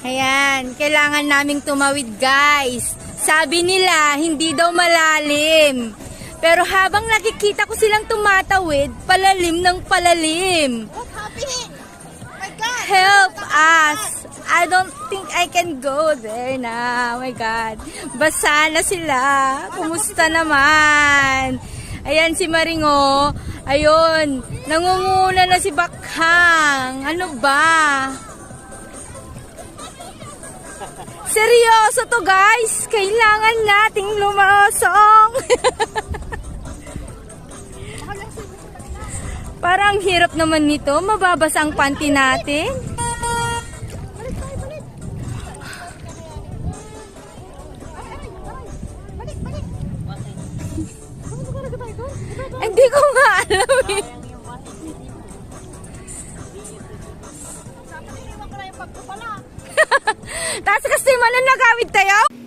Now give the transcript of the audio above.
Ayan, kailangan naming tumawid guys. Sabi nila, hindi daw malalim. Pero habang nakikita ko silang tumatawid, palalim ng palalim. What happened? My God! Help us! I don't think I can go there na. Oh my God. Basa na sila. Kumusta naman? Ayan si Maringo. Ayun. Nangunguna na si Bakhang. Ano ba? Seryoso to guys. Kailangan nating lumasong. Parang hirap naman nito. Mababasa ang panty natin. Hindi ko nga alam eh. Iniwan ko na yung pagkupala. Tapos kasi man nagawid tayo.